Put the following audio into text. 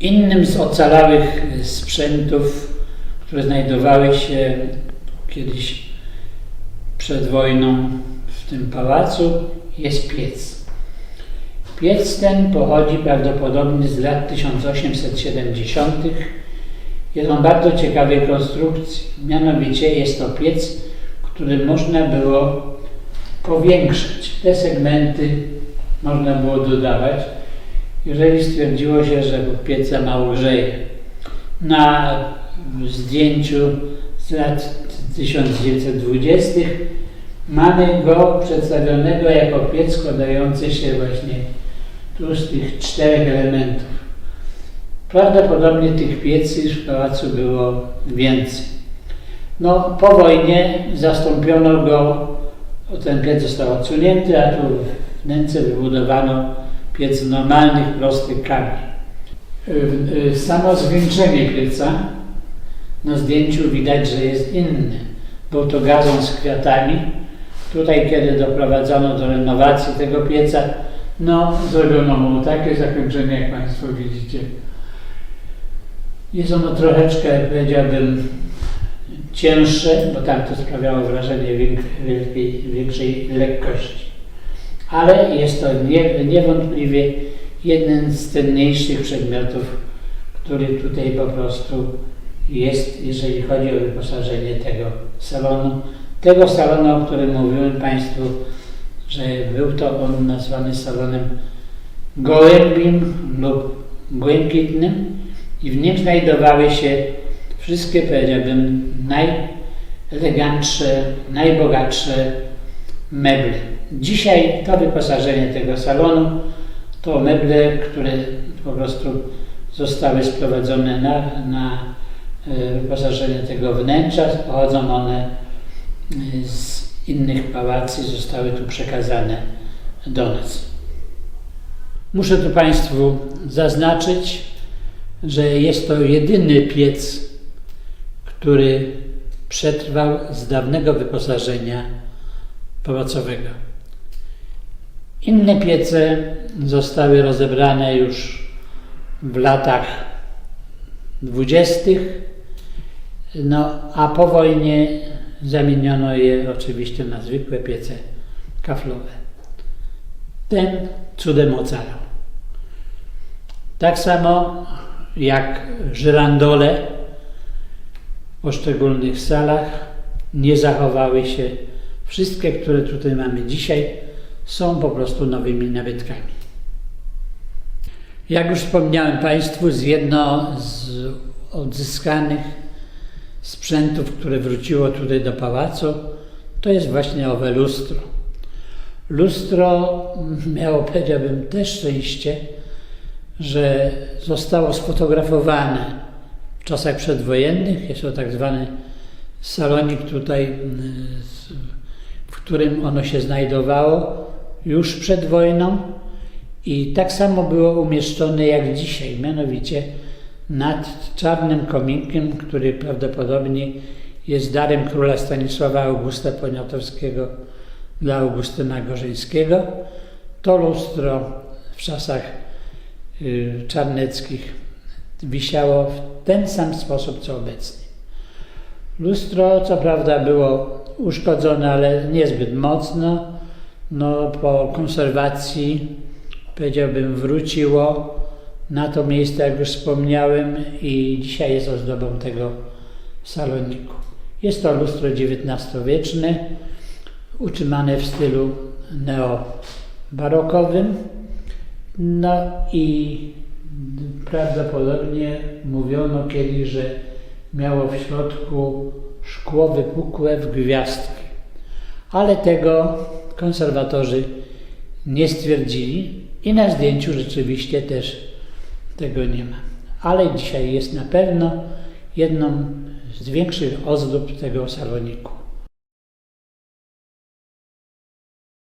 Innym z ocalałych sprzętów, które znajdowały się kiedyś przed wojną w tym pałacu, jest piec. Piec ten pochodzi prawdopodobnie z lat 1870. Jest on bardzo ciekawej konstrukcji. Mianowicie jest to piec, który można było powiększyć. Te segmenty można było dodawać, jeżeli stwierdziło się, że piec za mało grzeje. Na zdjęciu z lat 1920 mamy go przedstawionego jako piec składający się właśnie tu z tych czterech elementów. Prawdopodobnie tych piecy w pałacu było więcej. No, po wojnie zastąpiono go, ten piec został odsunięty, a tu w wnęce wybudowano piec normalnych, prostych kamieni. Y, y, Samo zwieńczenie pieca na zdjęciu widać, że jest inne. Był to gazon z kwiatami. Tutaj, kiedy doprowadzono do renowacji tego pieca, no, zrobiono mu takie zakończenie, jak Państwo widzicie. Jest ono troszeczkę, powiedziałbym, cięższe, bo tam to sprawiało wrażenie wielkiej, większej lekkości. Ale jest to nie, niewątpliwie jeden z cenniejszych przedmiotów, który tutaj po prostu jest, jeżeli chodzi o wyposażenie tego salonu. Tego salonu, o którym mówiłem Państwu, że był to on nazwany salonem gołębim lub błękitnym i w nim znajdowały się wszystkie, powiedziałbym, najelegantsze, najbogatsze meble. Dzisiaj to wyposażenie tego salonu to meble, które po prostu zostały sprowadzone na, na e, wyposażenie tego wnętrza. Pochodzą one e, z innych pałacy, zostały tu przekazane do nas. Muszę tu Państwu zaznaczyć, że jest to jedyny piec, który przetrwał z dawnego wyposażenia pałacowego. Inne piece zostały rozebrane już w latach dwudziestych, no a po wojnie zamieniono je oczywiście na zwykłe piece kaflowe. Ten cudem ocalał. Tak samo jak żyrandole w poszczególnych salach nie zachowały się. Wszystkie, które tutaj mamy dzisiaj, są po prostu nowymi nabytkami. Jak już wspomniałem Państwu, z jedno z odzyskanych sprzętów, które wróciło tutaj do pałacu, to jest właśnie owe lustro. Lustro miało, powiedziałbym, też szczęście, że zostało sfotografowane w czasach przedwojennych. Jest to tak zwany salonik tutaj, mm, w którym ono się znajdowało już przed wojną i tak samo było umieszczone jak dzisiaj, mianowicie nad czarnym kominkiem, który prawdopodobnie jest darem króla Stanisława Augusta Poniatowskiego dla Augustyna Gorzyńskiego. To lustro w czasach y, czarneckich wisiało w ten sam sposób co obecnie. Lustro, co prawda, było uszkodzone, ale niezbyt mocno. No, po konserwacji, powiedziałbym, wróciło na to miejsce, jak już wspomniałem, i dzisiaj jest ozdobą tego saloniku. Jest to lustro XIX-wieczne, utrzymane w stylu neobarokowym. No i prawdopodobnie mówiono kiedyś, że miało w środku szkło wypukłe w gwiazdki. Ale tego konserwatorzy nie stwierdzili i na zdjęciu rzeczywiście też tego nie ma. Ale dzisiaj jest na pewno jedną z większych ozdób tego saloniku.